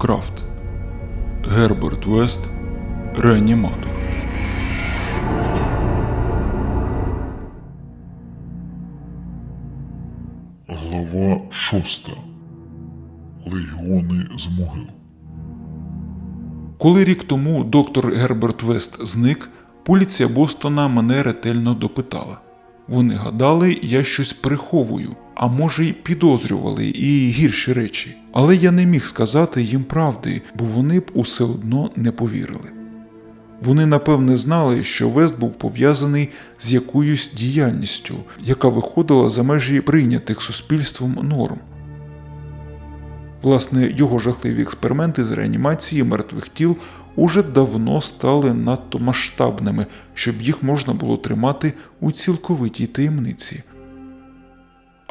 Лавкрафт, Герберт Вест Реаніматор. Глава шоста. Легіони з могил. Коли рік тому доктор Герберт Вест зник, поліція Бостона мене ретельно допитала. Вони гадали, я щось приховую, а може й підозрювали і гірші речі. Але я не міг сказати їм правди, бо вони б усе одно не повірили. Вони напевне знали, що Вест був пов'язаний з якоюсь діяльністю, яка виходила за межі прийнятих суспільством норм. Власне, його жахливі експерименти з реанімації мертвих тіл уже давно стали надто масштабними, щоб їх можна було тримати у цілковитій таємниці.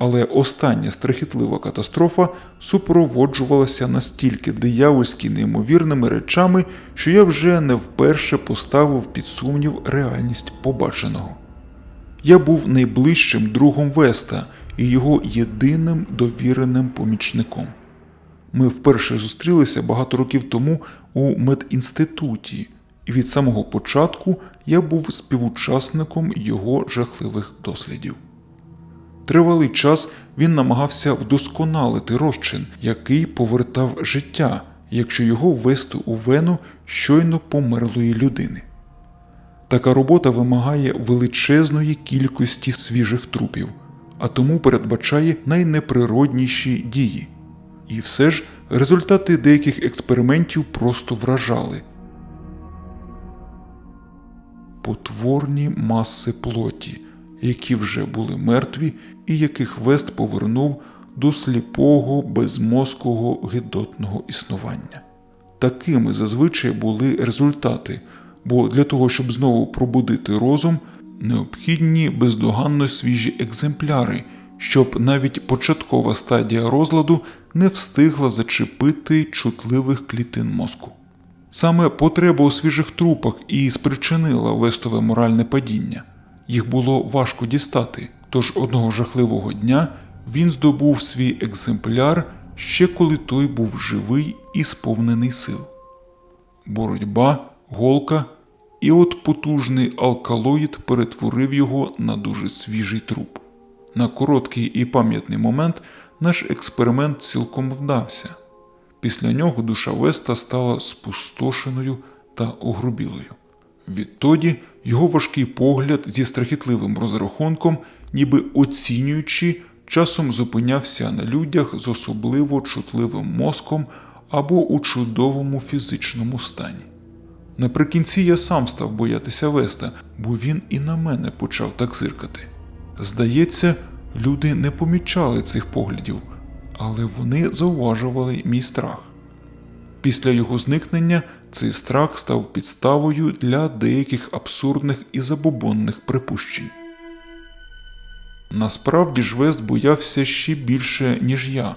Але остання страхітлива катастрофа супроводжувалася настільки диявольськи неймовірними речами, що я вже не вперше поставив під сумнів реальність побаченого. Я був найближчим другом Веста і його єдиним довіреним помічником. Ми вперше зустрілися багато років тому у медінституті, і від самого початку я був співучасником його жахливих дослідів. Тривалий час він намагався вдосконалити розчин, який повертав життя, якщо його ввести у вену щойно померлої людини. Така робота вимагає величезної кількості свіжих трупів, а тому передбачає найнеприродніші дії. І все ж результати деяких експериментів просто вражали. Потворні маси плоті, які вже були мертві, і яких Вест повернув до сліпого, безмозкого гидотного існування. Такими зазвичай були результати, бо для того, щоб знову пробудити розум, необхідні бездоганно свіжі екземпляри, щоб навіть початкова стадія розладу не встигла зачепити чутливих клітин мозку. Саме потреба у свіжих трупах і спричинила вестове моральне падіння. Їх було важко дістати, тож одного жахливого дня він здобув свій екземпляр ще коли той був живий і сповнений сил. Боротьба, голка, і от потужний алкалоїд перетворив його на дуже свіжий труп. На короткий і пам'ятний момент наш експеримент цілком вдався. Після нього душа Веста стала спустошеною та огрубілою. Відтоді його важкий погляд зі страхітливим розрахунком, ніби оцінюючи, часом зупинявся на людях з особливо чутливим мозком або у чудовому фізичному стані. Наприкінці я сам став боятися Веста, бо він і на мене почав так зиркати. Здається, люди не помічали цих поглядів, але вони зауважували мій страх. Після його зникнення цей страх став підставою для деяких абсурдних і забобонних припущень. Насправді ж Вест боявся ще більше, ніж я.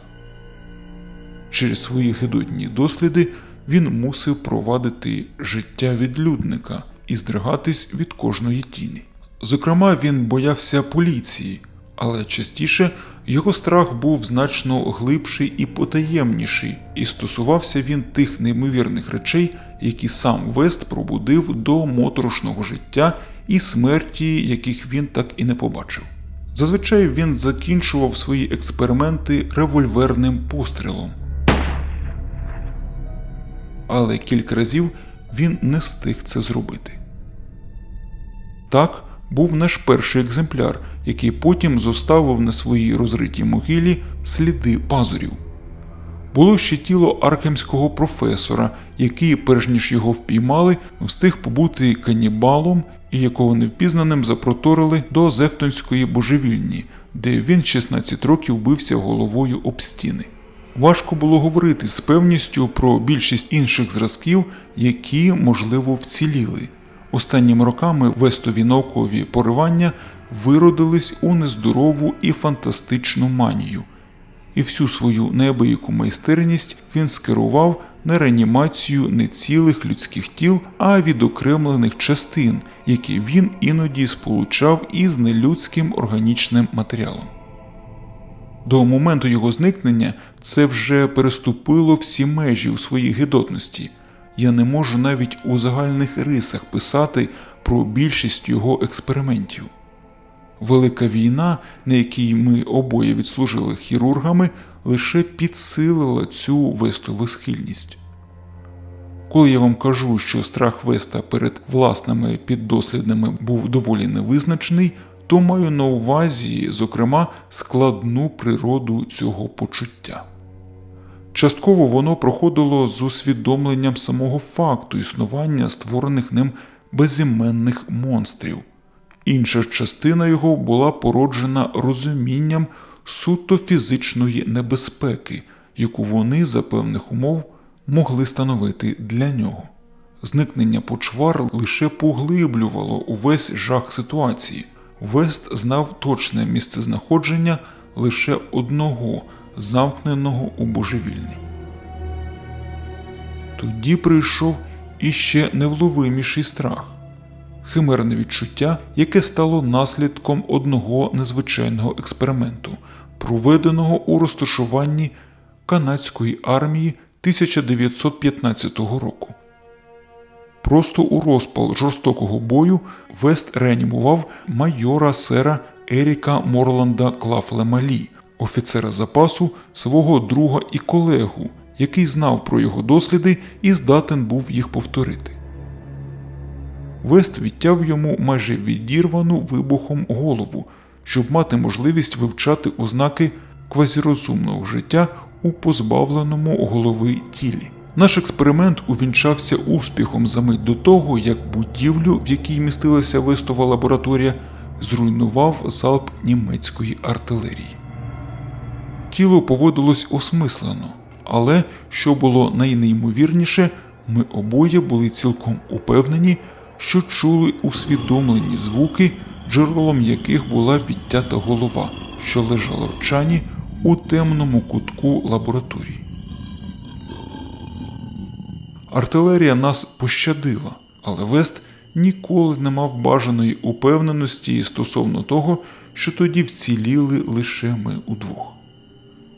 Через свої гидотні досліди він мусив провадити життя відлюдника і здригатись від кожної тіні. Зокрема, він боявся поліції, але частіше його страх був значно глибший і потаємніший, і стосувався він тих неймовірних речей, які сам Вест пробудив до моторошного життя і смерті, яких він так і не побачив. Зазвичай він закінчував свої експерименти револьверним пострілом. Але кілька разів він не встиг це зробити. Так був наш перший екземпляр, який потім зоставив на своїй розритій могилі сліди пазурів. Було ще тіло аркемського професора, який, перш ніж його впіймали, встиг побути канібалом і якого невпізнаним запроторили до Зефтонської божевільні, де він 16 років бився головою об стіни. Важко було говорити з певністю про більшість інших зразків, які, можливо, вціліли. Останніми роками вестові наукові поривання виродились у нездорову і фантастичну манію, і всю свою неабияку майстерність він скерував на реанімацію не цілих людських тіл, а відокремлених частин, які він іноді сполучав із нелюдським органічним матеріалом. До моменту його зникнення це вже переступило всі межі у своїй гидотності. Я не можу навіть у загальних рисах писати про більшість його експериментів. Велика війна, на якій ми обоє відслужили хірургами, лише підсилила цю вестову схильність. Коли я вам кажу, що страх Веста перед власними піддослідними був доволі невизначений, то маю на увазі, зокрема, складну природу цього почуття. Частково воно проходило з усвідомленням самого факту існування створених ним безіменних монстрів. Інша частина його була породжена розумінням суто фізичної небезпеки, яку вони за певних умов могли становити для нього. Зникнення почвар лише поглиблювало увесь жах ситуації. Вест знав точне місцезнаходження лише одного, замкненого у божевільні. Тоді прийшов іще невловиміший страх химерне відчуття, яке стало наслідком одного незвичайного експерименту, проведеного у розташуванні канадської армії 1915 року. Просто у розпал жорстокого бою Вест реанімував майора сера Еріка Морланда Клафлемалі, офіцера запасу, свого друга і колегу, який знав про його досліди і здатен був їх повторити. Вест відтяв йому майже відірвану вибухом голову, щоб мати можливість вивчати ознаки квазірозумного життя у позбавленому голови тілі. Наш експеримент увінчався успіхом за мить до того, як будівлю, в якій містилася вестова лабораторія, зруйнував залп німецької артилерії. Тіло поводилось осмислено, але, що було найнеймовірніше, ми обоє були цілком упевнені, що чули усвідомлені звуки, джерелом яких була відтята голова, що лежала в чані у темному кутку лабораторії. Артилерія нас пощадила, але Вест ніколи не мав бажаної упевненості стосовно того, що тоді вціліли лише ми удвох.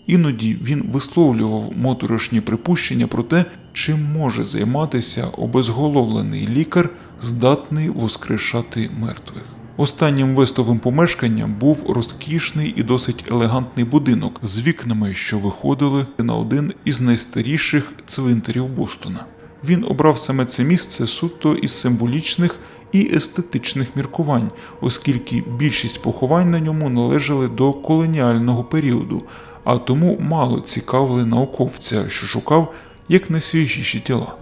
Іноді він висловлював моторошні припущення про те, чим може займатися обезголовлений лікар, здатний воскрешати мертвих. Останнім вестовим помешканням був розкішний і досить елегантний будинок з вікнами, що виходили на один із найстаріших цвинтарів Бостона. Він обрав саме це місце суто із символічних і естетичних міркувань, оскільки більшість поховань на ньому належали до колоніального періоду, а тому мало цікавили науковця, що шукав якнайсвіжіші тіла.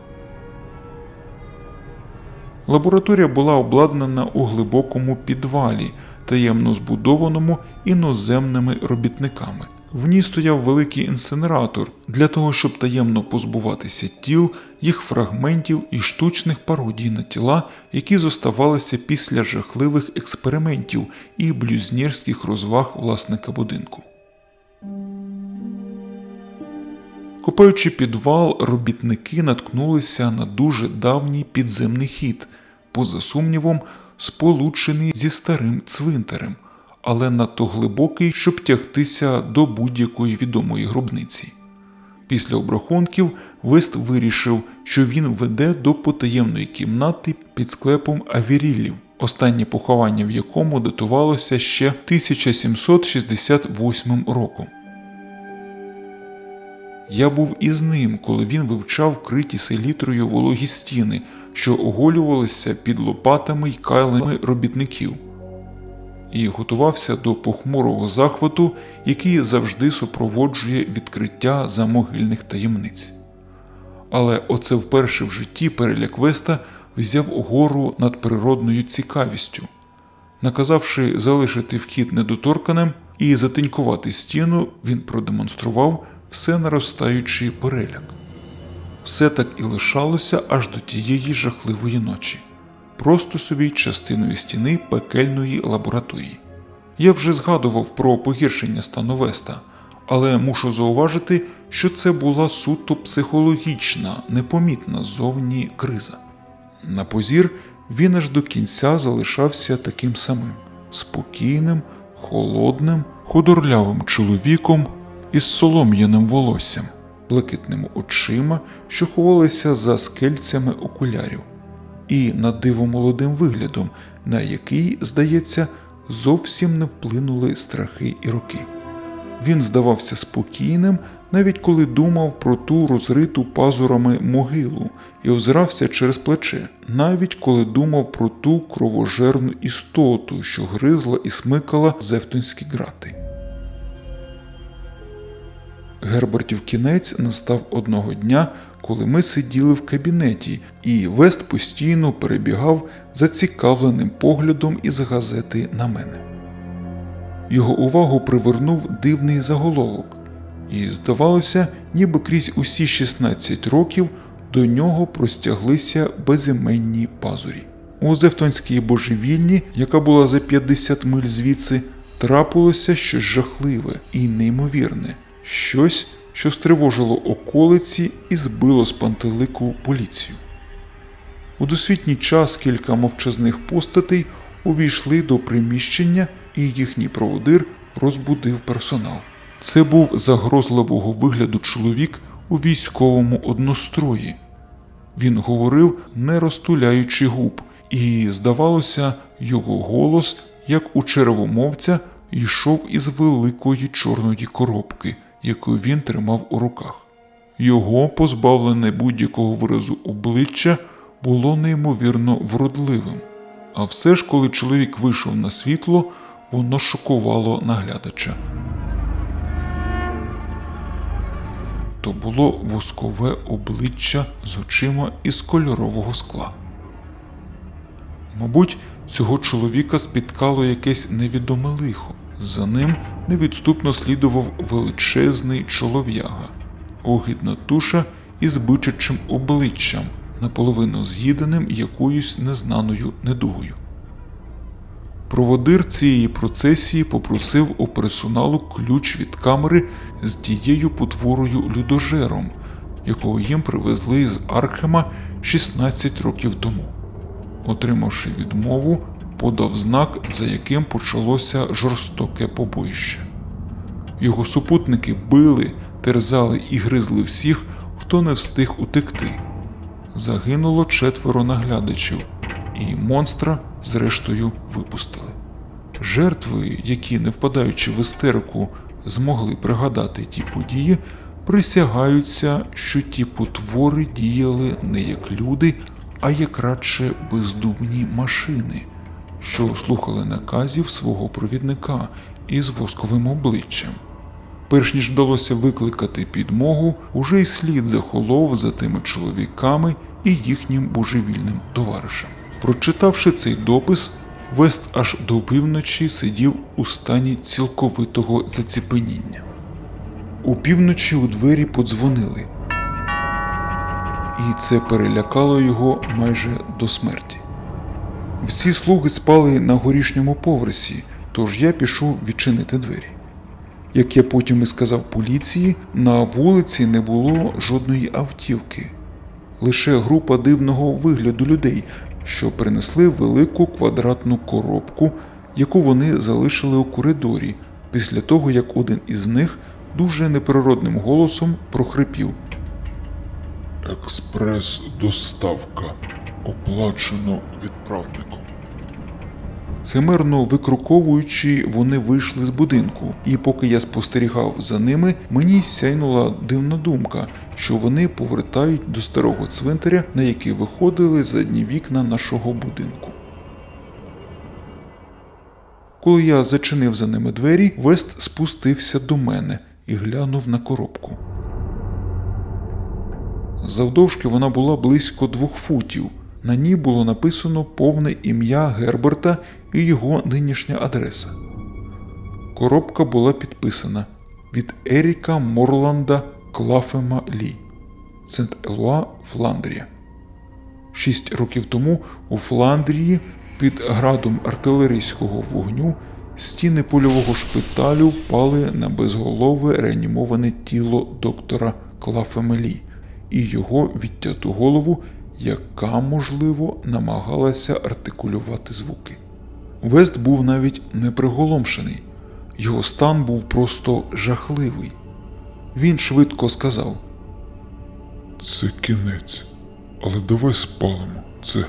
Лабораторія була обладнана у глибокому підвалі, таємно збудованому іноземними робітниками. В ній стояв великий інсинератор для того, щоб таємно позбуватися тіл, їх фрагментів і штучних пародій на тіла, які зоставалися після жахливих експериментів і блюзнірських розваг власника будинку. Копаючи підвал, робітники наткнулися на дуже давній підземний хід, поза сумнівом, сполучений зі старим цвинтарем, але надто глибокий, щоб тягтися до будь-якої відомої гробниці. Після обрахунків Вест вирішив, що він веде до потаємної кімнати під склепом Авірілів, останнє поховання в якому датувалося ще 1768 роком. Я був із ним, коли він вивчав вкриті селітрою вологі стіни, що оголювалися під лопатами й кайлами робітників, і готувався до похмурого захвату, який завжди супроводжує відкриття замогильних таємниць. Але оце вперше в житті переляк Веста взяв гору над природною цікавістю. Наказавши залишити вхід недоторканим і затинькувати стіну, він продемонстрував все наростаючий переляк. Все так і лишалося аж до тієї жахливої ночі, просто собі частиною стіни пекельної лабораторії. Я вже згадував про погіршення стану Веста, але мушу зауважити, що це була суто психологічна, непомітна ззовні криза. На позір він аж до кінця залишався таким самим спокійним, холодним, худорлявим чоловіком із солом'яним волоссям, блакитними очима, що ховалися за скельцями окулярів, і на диво молодим виглядом, на який, здається, зовсім не вплинули страхи і роки. Він здавався спокійним, навіть коли думав про ту розриту пазурами могилу і озирався через плече, навіть коли думав про ту кровожерну істоту, що гризла і смикала зевтонські грати. Гербертів кінець настав одного дня, коли ми сиділи в кабінеті, і Вест постійно перебігав зацікавленим поглядом із газети на мене. Його увагу привернув дивний заголовок, і здавалося, ніби крізь усі 16 років до нього простяглися безіменні пазурі. У Зевтонській божевільні, яка була за 50 миль звідси, трапилося щось жахливе і неймовірне, щось, що стривожило околиці і збило з пантелику поліцію. У досвітній час кілька мовчазних постатей увійшли до приміщення, і їхній проводир розбудив персонал. Це був загрозливого вигляду чоловік у військовому однострої. Він говорив, не розтуляючи губ, і, здавалося, його голос, як у червомовця, йшов із великої чорної коробки, яку він тримав у руках. Його, позбавлене будь-якого виразу обличчя, було неймовірно вродливим. А все ж, коли чоловік вийшов на світло, воно шокувало наглядача. То було воскове обличчя з очима із кольорового скла. Мабуть, цього чоловіка спіткало якесь невідоме лихо. За ним невідступно слідував величезний чолов'яга, огидна туша із бичачим обличчям, наполовину з'їденим якоюсь незнаною недугою. Проводир цієї процесії попросив у персоналу ключ від камери з тією потворою людожером, якого їм привезли з Архема 16 років тому. Отримавши відмову, подав знак, за яким почалося жорстоке побоїще. Його супутники били, терзали і гризли всіх, хто не встиг утекти. Загинуло четверо наглядачів, і монстра, зрештою, випустили. Жертви, які, не впадаючи в істерику, змогли пригадати ті події, присягаються, що ті потвори діяли не як люди, а як радше бездумні машини, що слухали наказів свого провідника із восковим обличчям. Перш ніж вдалося викликати підмогу, уже й слід захолов за тими чоловіками і їхнім божевільним товаришем. Прочитавши цей допис, Вест аж до півночі сидів у стані цілковитого заціпеніння. У півночі у двері подзвонили, і це перелякало його майже до смерті. Всі слуги спали на горішньому поверсі, тож я пішов відчинити двері. Як я потім і сказав поліції, на вулиці не було жодної автівки, лише група дивного вигляду людей, що принесли велику квадратну коробку, яку вони залишили у коридорі, після того як один із них дуже неприродним голосом прохрипів. Експрес-доставка. Оплачено відправником. Химерно викруковуючи, вони вийшли з будинку, і поки я спостерігав за ними, мені сяйнула дивна думка, що вони повертають до старого цвинтаря, на який виходили задні вікна нашого будинку. Коли я зачинив за ними двері, Вест спустився до мене і глянув на коробку. Завдовжки вона була близько двох футів. На ній було написано повне ім'я Герберта і його нинішня адреса. Коробка була підписана від Еріка Морланда Клафема Лі, Сент-Елуа, Фландрія. Шість років тому у Фландрії під градом артилерійського вогню стіни польового шпиталю впали на безголове реанімоване тіло доктора Клафема Лі і його відтяту голову, яка, можливо, намагалася артикулювати звуки. Вест був навіть не приголомшений, Його стан був просто жахливий. Він швидко сказав: Це кінець. Але давай спалимо це.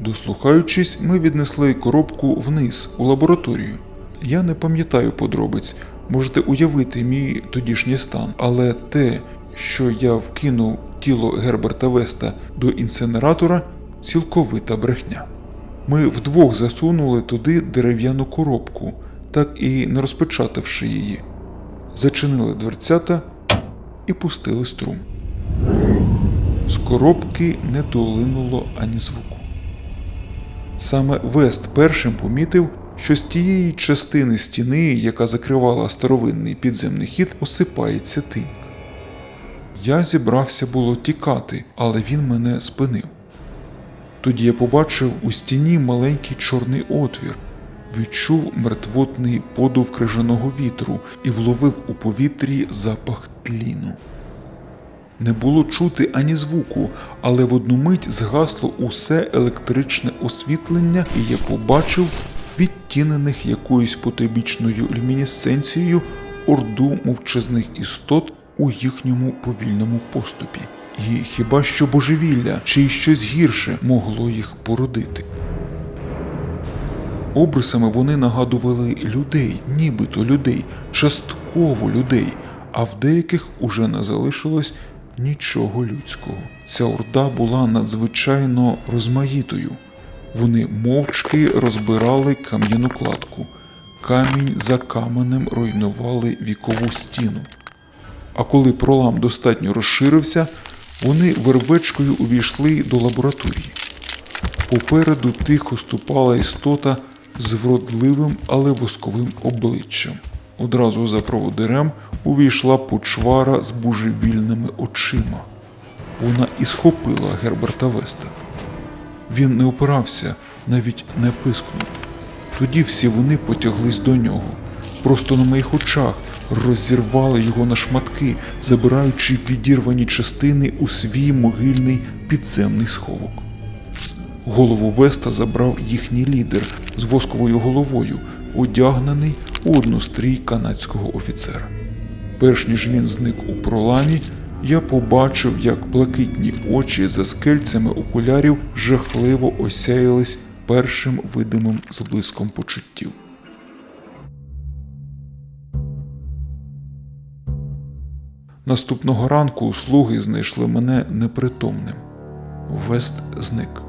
Дослухаючись, ми віднесли коробку вниз у лабораторію. Я не пам'ятаю подробиць, можете уявити мій тодішній стан, але те, що я вкинув тіло Герберта Веста до інсинератора, цілковита брехня. Ми вдвох засунули туди дерев'яну коробку, так і не розпечатавши її. Зачинили дверцята і пустили струм. З коробки не долинуло ані звуку. Саме Вест першим помітив, що з тієї частини стіни, яка закривала старовинний підземний хід, осипається тиньк. Я зібрався було тікати, але він мене спинив. Тоді я побачив у стіні маленький чорний отвір, відчув мертвотний подув крижаного вітру і вловив у повітрі запах тліну. Не було чути ані звуку, але в одну мить згасло усе електричне освітлення, і я побачив відтінених якоюсь потойбічною люмінесценцією орду мовчазних істот у їхньому повільному поступі. І хіба що божевілля чи щось гірше могло їх породити. Обрисами вони нагадували людей, нібито людей, частково людей, а в деяких уже не залишилось нічого людського. Ця орда була надзвичайно розмаїтою. Вони мовчки розбирали кам'яну кладку, камінь за каменем руйнували вікову стіну. А коли пролам достатньо розширився, вони вервечкою увійшли до лабораторії. Попереду тихо ступала істота з вродливим, але восковим обличчям. Одразу за проводирем увійшла почвара з божевільними очима. Вона і схопила Герберта Веста. Він не опирався, навіть не пискнув. Тоді всі вони потяглись до нього. Просто на моїх очах розірвали його на шматки, забираючи відірвані частини у свій могильний підземний сховок. Голову Веста забрав їхній лідер з восковою головою, одягнений у однострій канадського офіцера. Перш ніж він зник у проламі, я побачив, як блакитні очі за скельцями окулярів жахливо осяялись першим видимим зблиском почуттів. Наступного ранку слуги знайшли мене непритомним. Вест зник.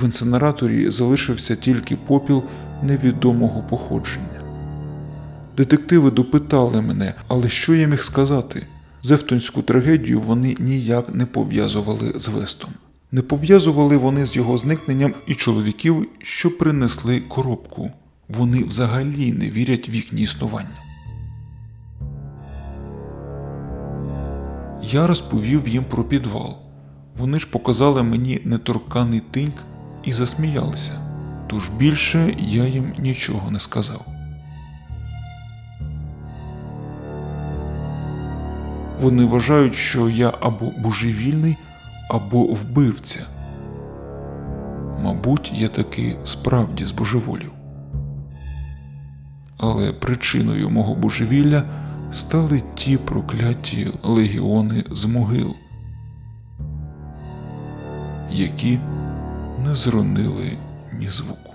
В інсинераторі залишився тільки попіл невідомого походження. Детективи допитали мене, але що я міг сказати? Зефтонську трагедію вони ніяк не пов'язували з Вестом. Не пов'язували вони з його зникненням і чоловіків, що принесли коробку. Вони взагалі не вірять в їхнє існування. Я розповів їм про підвал. Вони ж показали мені неторканий тиньк і засміялися. Тож більше я їм нічого не сказав. Вони вважають, що я або божевільний, або вбивця. Мабуть, я таки справді збожеволів. Але причиною мого божевілля стали ті прокляті легіони з могил, які не зронили ні звуку.